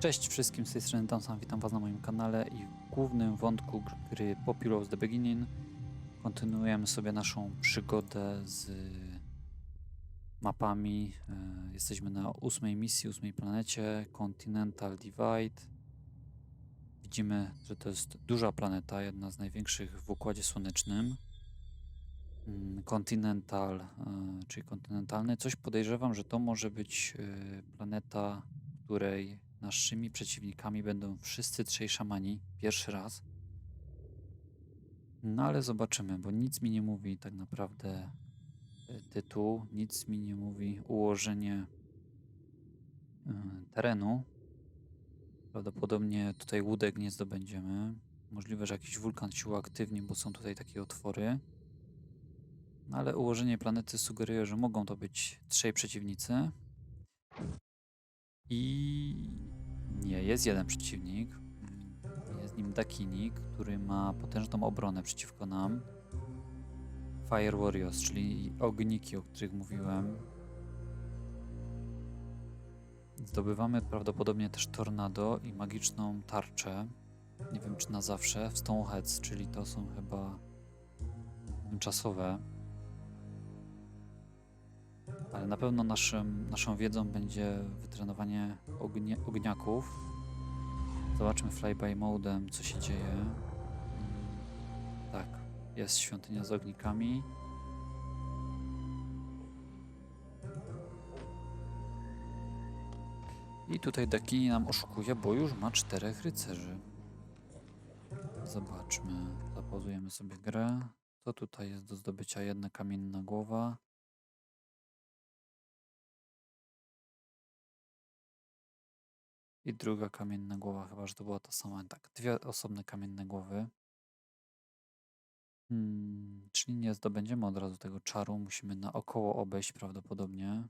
Cześć wszystkim, z tej strony Sam, witam was na moim kanale i w głównym wątku gr- gry Populous The Beginning kontynuujemy sobie naszą przygodę z mapami. E, Jesteśmy na ósmej misji, ósmej planecie Continental Divide. Widzimy, że to jest duża planeta, jedna z największych w Układzie Słonecznym. Mm, Continental, e, czyli kontynentalny. Coś podejrzewam, że to może być e, planeta, której naszymi przeciwnikami będą wszyscy trzej szamani. Pierwszy raz. No ale zobaczymy, bo nic mi nie mówi tak naprawdę e, tytuł, nic mi nie mówi ułożenie e, terenu. Prawdopodobnie tutaj łódek nie zdobędziemy. Możliwe, że jakiś wulkan się uaktywni, bo są tutaj takie otwory. No ale ułożenie planety sugeruje, że mogą to być trzej przeciwnicy. I nie, jest jeden przeciwnik. Jest nim Dakini, który ma potężną obronę przeciwko nam. Fire Warriors, czyli ogniki, o których mówiłem. Zdobywamy prawdopodobnie też tornado i magiczną tarczę. Nie wiem czy na zawsze. Stoneheads, czyli to są chyba tymczasowe. Ale na pewno naszym, naszą wiedzą będzie wytrenowanie ognie, ogniaków. Zobaczmy flyby modem, co się dzieje. Tak, jest świątynia z ognikami. I tutaj Dakini nam oszukuje, bo już ma czterech rycerzy. Zobaczmy, zapauzujemy sobie grę. To tutaj jest do zdobycia jedna kamienna głowa. I druga kamienna głowa, chyba że to była ta sama. Tak, dwie osobne kamienne głowy. Hmm, czyli nie zdobędziemy od razu tego czaru, musimy naokoło obejść prawdopodobnie.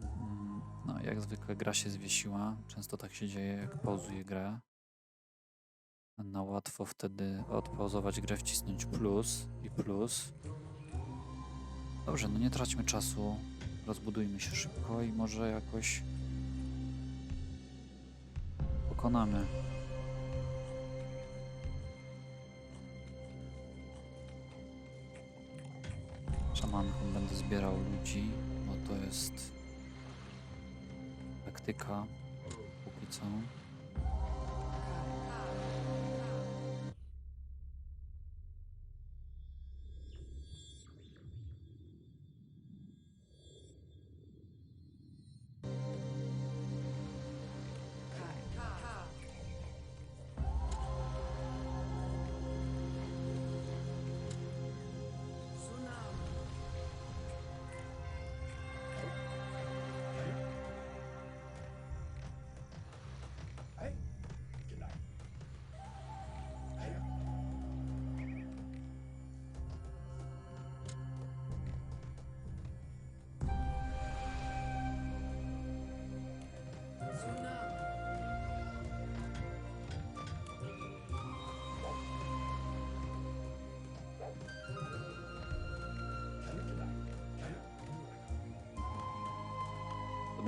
Mm, No, jak zwykle gra się zwiesiła. Często tak się dzieje, jak pauzuję grę. Na łatwo wtedy odpauzować grę, wcisnąć plus i plus. Dobrze, no nie traćmy czasu. Rozbudujmy się szybko i może jakoś pokonamy. Szamanką będę zbierał ludzi, bo to jest taktyka póki co.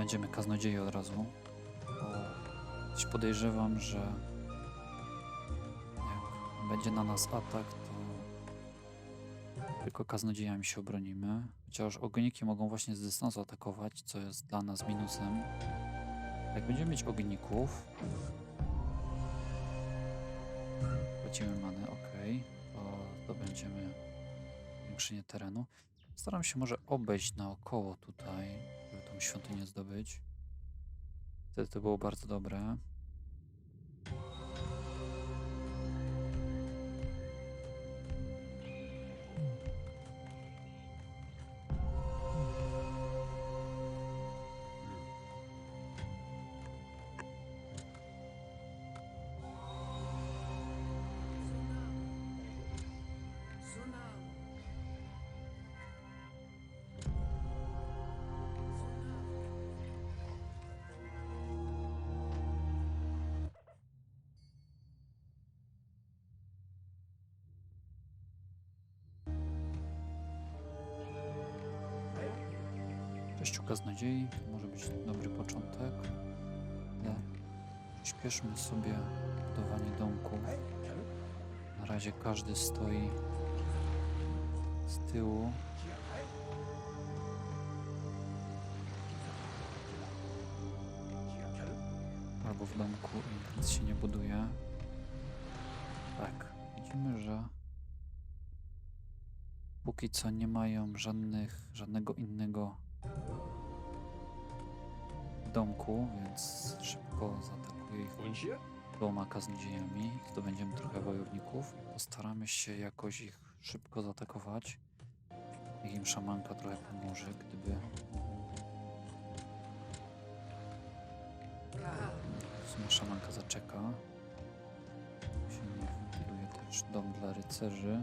będziemy kaznodzieje od razu. Bo coś podejrzewam, że jak będzie na nas atak, to tylko kaznodziejami się obronimy. Chociaż ogniki mogą właśnie z dystansu atakować, co jest dla nas minusem. Jak będziemy mieć ogników, płacimy manę, ok, to zdobędziemy zwiększenie terenu. Staram się może obejść naokoło tutaj, tą świątynię zdobyć. Wtedy to było bardzo dobre. Sześciu kaznodziei, to może być dobry początek. Ale przyspieszmy sobie budowanie domków. Na razie każdy stoi z tyłu. Albo w domku i nic się nie buduje. Tak, widzimy, że póki co nie mają żadnych, żadnego innego domku, więc szybko zaatakuje ich dwoma kaznodziejami. Zdobędziemy trochę wojowników. Postaramy się jakoś ich szybko zaatakować. Niech im szamanka trochę pomoże, gdyby... W sumie szamanka zaczeka. Tu się nie wybuduje też dom dla rycerzy.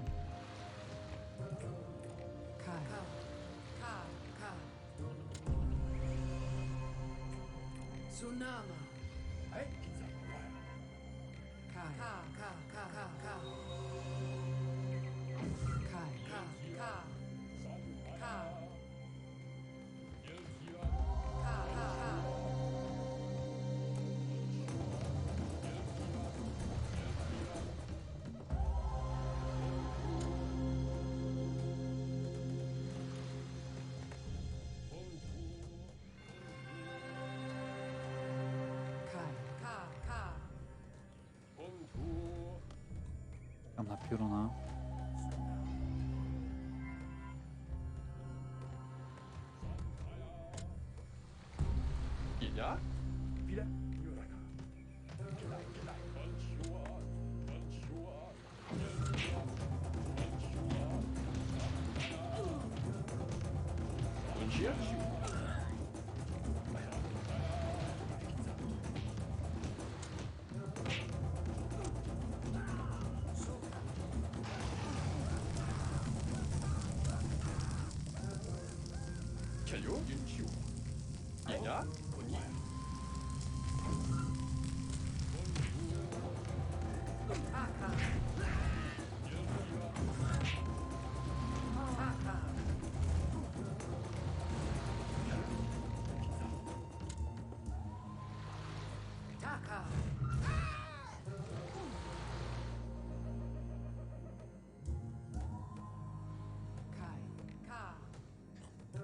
Tsunama. Hey. Kai. Ka, ka, ka, ka, ka. Kai. Ka, ka. Ka. Tam na pioruna. Ja?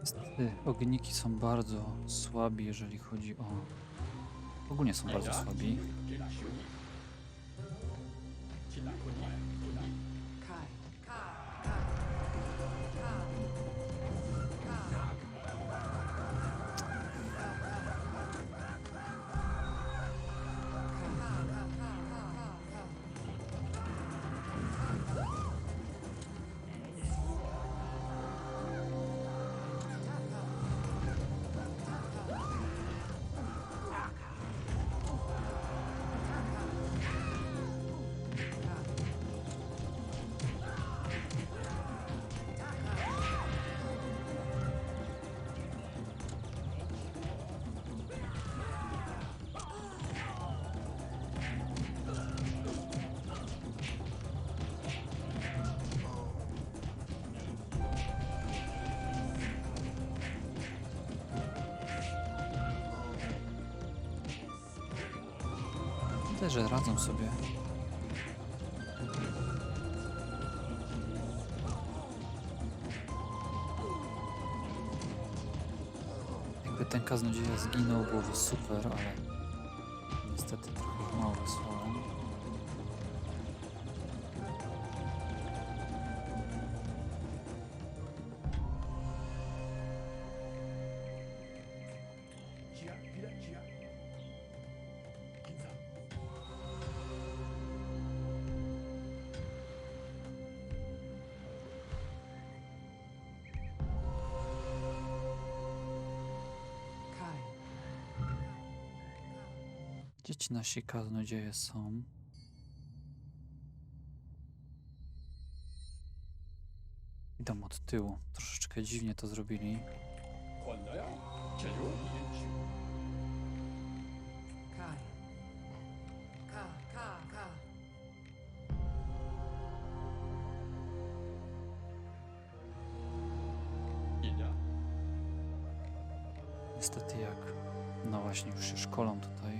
Niestety ogniki są bardzo słabi, jeżeli chodzi o... Ogólnie są bardzo słabi. Widać, że radzą sobie. Jakby ten kaznodzieja zginął, byłoby super, ale niestety trochę mało wysłałem. Gdzie ci nasi kaznodzieje są? Idą od tyłu. Troszeczkę dziwnie to zrobili. Niestety jak... No właśnie, już się szkolą tutaj.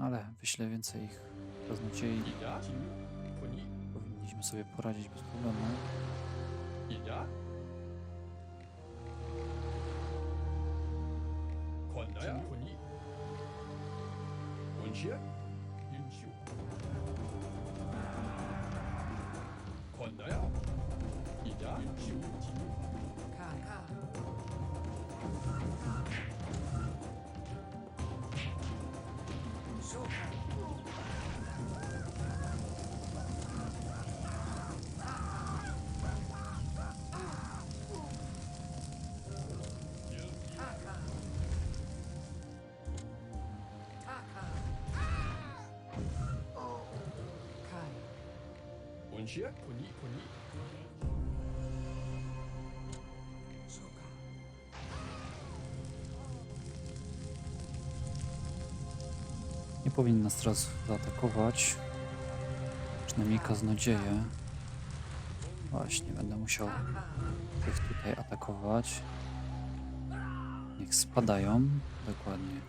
ale wyślę więcej ich kaznodziei. Powinniśmy sobie poradzić bez problemu. Kondaja? Ida? Und hier, Pony, Pony. powinien nas teraz zaatakować. Przynajmniej kaznodzieje. Właśnie, będę musiał tych tutaj atakować. Niech spadają. Dokładnie.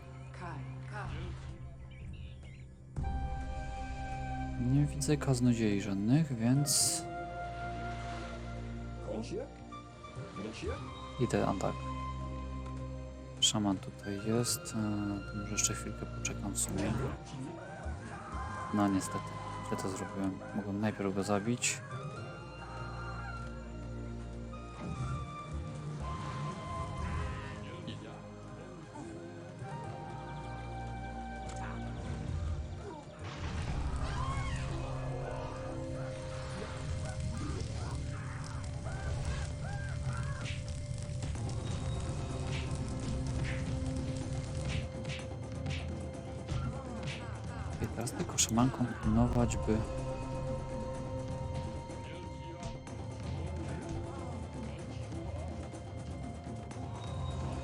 Nie widzę kaznodziei żadnych, więc... Idę atak. Szaman tutaj jest. e, To może jeszcze chwilkę poczekam w sumie. No niestety, źle to zrobiłem. Mogłem najpierw go zabić.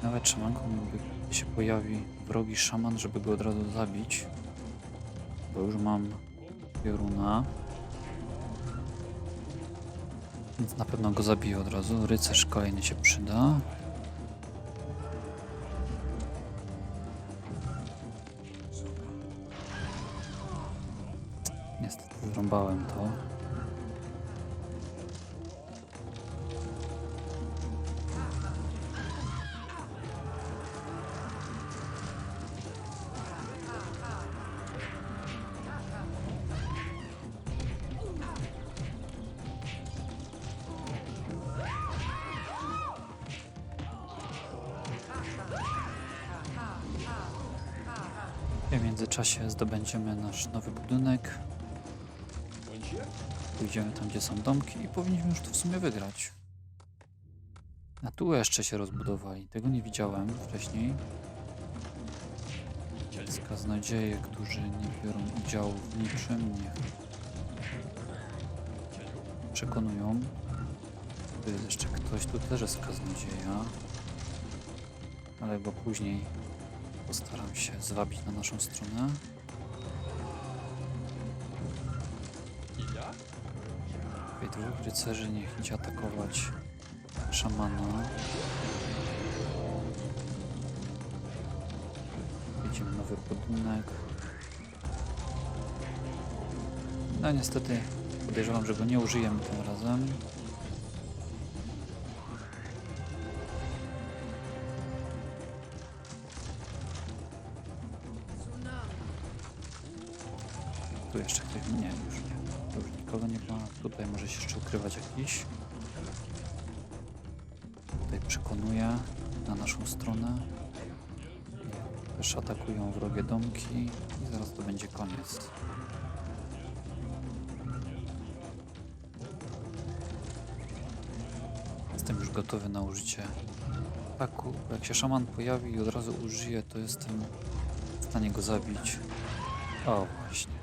Nawet szamanką by się pojawi wrogi szaman, żeby go od razu zabić. Bo już mam pioruna. Więc na pewno go zabiję od razu. Rycerz kolejny się przyda. międzyczasie zdobędziemy nasz nowy budynek. Pójdziemy tam, gdzie są domki i powinniśmy już tu w sumie wygrać. A tu jeszcze się rozbudowali. Tego nie widziałem wcześniej. Z kaznodzieje, którzy nie biorą udziału w niczym, niech przekonują. Tu jest jeszcze ktoś, tu też jest kaznodzieja. Ale bo później postaram się zwabić na naszą stronę. 이냐? Okej, dwóch rycerzy niech idzie atakować szamana. Widzimy nowy budynek. No niestety podejrzewam, że go nie użyjemy tym razem. Tu jeszcze ktoś... Nie, już nie. Już nikogo nie ma. Tutaj może się jeszcze ukrywać jakiś. Tutaj przekonuje na naszą stronę. Też atakują wrogie domki i zaraz to będzie koniec. Jestem już gotowy na użycie ataku. Jak się szaman pojawi i od razu użyje, to jestem w stanie go zabić. O, właśnie.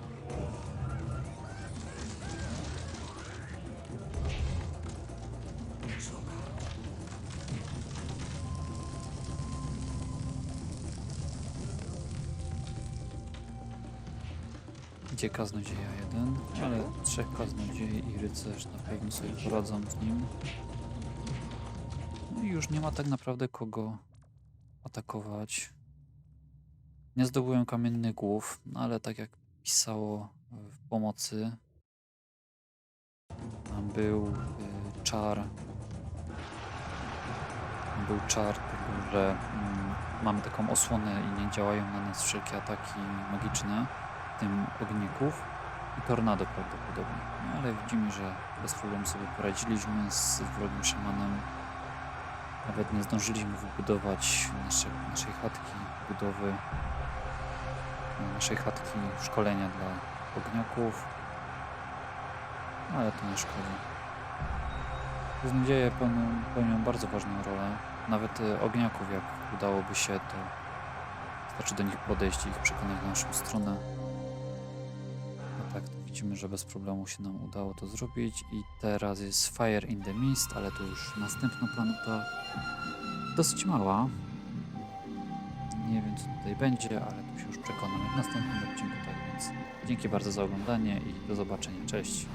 Idzie kaznodzieja jeden, ale trzech kaznodziei i rycerz na pewno sobie poradzą z nim. i już nie ma tak naprawdę kogo atakować. Nie zdobyłem kamiennych głów, no ale tak jak pisało w pomocy, tam był y, czar. Był czar że mm, mamy taką osłonę i nie działają na nas wszelkie ataki magiczne, w tym ogników i tornado prawdopodobnie. No ale widzimy, że bez problemu sobie poradziliśmy z wrogim szamanem. Nawet nie zdążyliśmy wybudować nasze, naszej chatki, budowy e, naszej chatki szkolenia dla ogniaków. Ale to nie szkodzi. Beznadzieje pełnią, pełnią bardzo ważną rolę. Nawet e, ogniaków, jak udałoby się, to wystarczy do nich podejść i ich przekonać na naszą stronę. A tak, to widzimy, że bez problemu się nam udało to zrobić. I teraz jest Fire in the Mist, ale to już następna planeta. Dosyć mała. Nie wiem, co tutaj będzie, ale tu się już przekonamy w następnym odcinku. Tak więc dzięki bardzo za oglądanie i do zobaczenia. Cześć.